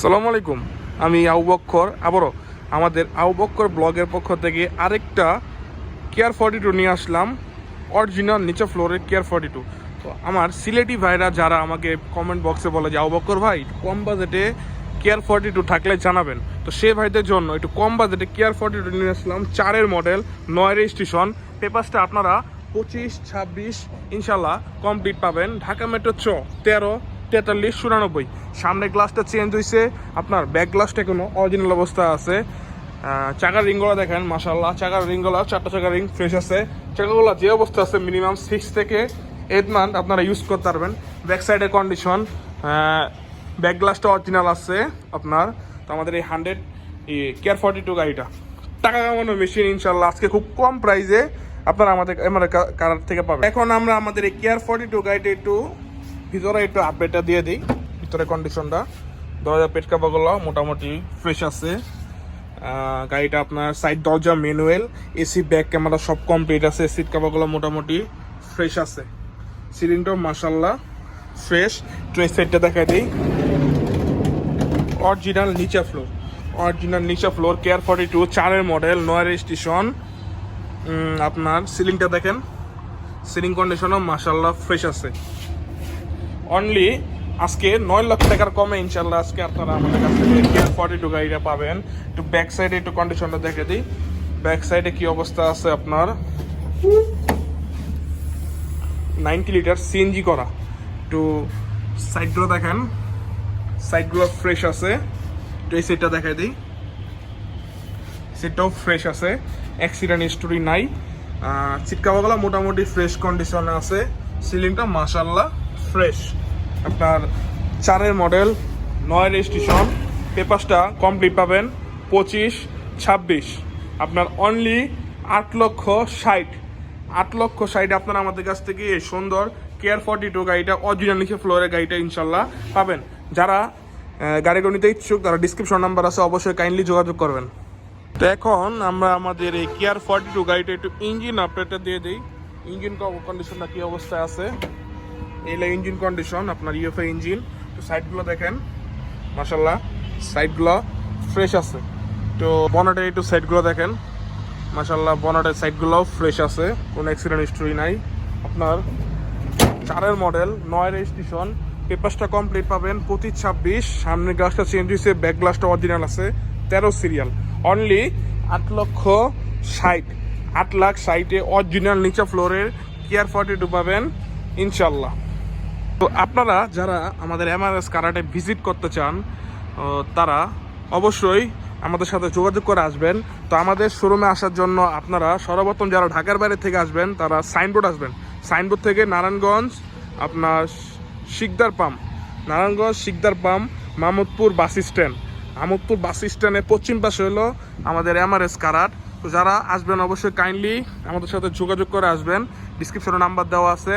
সালামু আলাইকুম। আমি আউবক্ষর আবারও আমাদের আউবক্ষর ব্লগের পক্ষ থেকে আরেকটা কেয়ার ফর্টি টু নিয়ে আসলাম। অরিজিনাল নিচে ফ্লোরের কেয়ার ফর্টি টু তো আমার সিলেটি ভাইরা যারা আমাকে কমেন্ট বক্সে বলে যে আউবক্ষর ভাই, কম বাজেটে কেয়ার ফর্টি টু থাকলে জানাবেন। তো সে ভাইদের জন্য একটু কম বাজেটে কেয়ার ফর্টি টু নিয়ে আসলাম। চারের মডেল নয় রেজিস্ট্রেশন পেপারসটা আপনারা পঁচিশ, ছাব্বিশ ইনশাল্লাহ কমপ্লিট পাবেন। ঢাকা মেট্রো চ তেরো তেতাল্লিশ, চুরানব্বই। সামনে গ্লাসটা চেঞ্জ হয়েছে আপনার ব্যাক গ্লাসটা কোনো অরিজিনাল অবস্থা আছে। চাকার রিংগুলো দেখেন মাসাল্লাহ চাকার রিংগুলো চারটা চাকার রিং ফ্রেশ আছে। চাকাগুলো যে অবস্থা আছে মিনিমাম সিক্স থেকে এইট মান্থ আপনারা ইউজ করতে পারবেন। ব্যাক সাইডের কন্ডিশন ব্যাক গ্লাসটা অরিজিনাল আছে আপনার। তো আমাদের এই hundred E care forty two গাড়িটা। টাকা কামানো মেশিন ইনশাল্লাহ আজকে খুব কম প্রাইসে আপনারা আমাদের আমার কারার থেকে পাবেন। এখন আমরা আমাদের এই কেয়ার ফর্টি টু গাড়িটা একটু ভিতরে একটু আপডেটটা দিয়ে দিই, ভিতরে কন্ডিশনটা দরজা পেট কাপাগুলো মোটামুটি ফ্রেশ আছে। গাড়িটা আপনার সাইড দরজা ম্যানুয়াল এসি ব্যাক ক্যামেরা সব কমপ্লিট আছে সিট কাপাগুলো মোটামুটি ফ্রেশ আছে। সিলিংটাও মাসাল্লাহ ফ্রেশ ট্রেন সাইডটা দেখা দিই। অরিজিনাল নিচা ফ্লোর অরিজিনাল নিচা ফ্লোর কেয়ার ফর্টি টু চারের মডেল নয় রেজিস্ট্রেশন আপনার সিলিংটা দেখেন। সিলিং কন্ডিশনও মাসাল্লাহ ফ্রেশ আছে। অনলি আজকে নয় লক্ষ টাকার কমে ইনশাল্লাহ আজকে আপনারা আমাদের কাছ থেকে কেয়ার ফর্টি টু গাড়িটা পাবেন। একটু ব্যাক সাইডে একটু কন্ডিশনটা দেখে দিই। ব্যাক সাইডে কি অবস্থা আছে আপনার? নাইনটি লিটার সিএনজি করা। একটু সাইডগুলো দেখেন। সাইডগুলো ফ্রেশ আছে। একটু এই সাইডটা দেখাই দিই। সিটটাও ফ্রেশ আছে। অ্যাক্সিডেন্ট হিস্টোরি নাই। সিট কাভারগুলো মোটামুটি ফ্রেশ কন্ডিশনে আছে। সিলিংটা মাশাল্লাহ ফ্রেশ আপনার চারের মডেল, নয় রেজিস্ট্রেশন, পেপারসটা কমপ্লিট পাবেন পঁচিশ, ছাব্বিশ। আপনার অনলি আট লক্ষ ষাট। আট লক্ষ ষাট আপনারা আমাদের কাছ থেকে এই সুন্দর কেয়ার ফর্টি টু গাড়িটা অরিজিনাল নিচে ফ্লোরের গাড়িটা ইনশাল্লাহ পাবেন। যারা গাড়িগুলো নিতে ইচ্ছুক, তারা ডিসক্রিপশন নাম্বার আছে, অবশ্যই কাইন্ডলি যোগাযোগ করবেন। তো এখন আমরা আমাদের এই কেয়ার ফর্টি টু গাড়িটা একটু ইঞ্জিন আপডেটটা দিয়ে দিই। ইঞ্জিন কন্ডিশনটা কী অবস্থায় আছে? এলো ইঞ্জিন কন্ডিশন আপনার ইউএফএ ইঞ্জিন তো সাইডগুলো দেখেন মাসাল্লাহ সাইডগুলো ফ্রেশ আছে। তো বনেটের একটু সাইডগুলো দেখেন মাসাল্লাহ বনেটের সাইডগুলোও ফ্রেশ আছে, কোনো অ্যাক্সিডেন্ট হিস্টোরি নাই। আপনার চারের মডেল নয় রেজিস্ট্রেশন পেপারসটা কমপ্লিট পাবেন পঁচিশ ছাব্বিশ সামনের গ্লাসটা চেঞ্জ হয়েছে ব্যাক গ্লাসটা অরিজিনাল আছে, তেরো সিরিয়াল অনলি আট লক্ষ ষাট, আট লাখ ষাটে অরিজিনাল নিচা ফ্লোরের কেয়ার ফর্টি টু পাবেন ইনশাল্লাহ তো আপনারা যারা আমাদের এমআরএস কারাটে ভিজিট করতে চান তারা অবশ্যই আমাদের সাথে যোগাযোগ করে আসবেন। তো আমাদের শোরুমে আসার জন্য আপনারা সর্বপ্রথম যারা ঢাকার বাইরে থেকে আসবেন, তারা সাইনবোর্ড আসবেন। সাইনবোর্ড থেকে নারায়ণগঞ্জ, আপনার Sikder pump, Narayanganj Sikder pump, Mamudpur bus stand. Mamudpur bus স্ট্যান্ডের পশ্চিম পাশে হলো আমাদের এমআরএস কারাট। তো যারা আসবেন অবশ্যই কাইন্ডলি আমাদের সাথে যোগাযোগ করে আসবেন। ডিসক্রিপশনে নাম্বার দেওয়া আছে।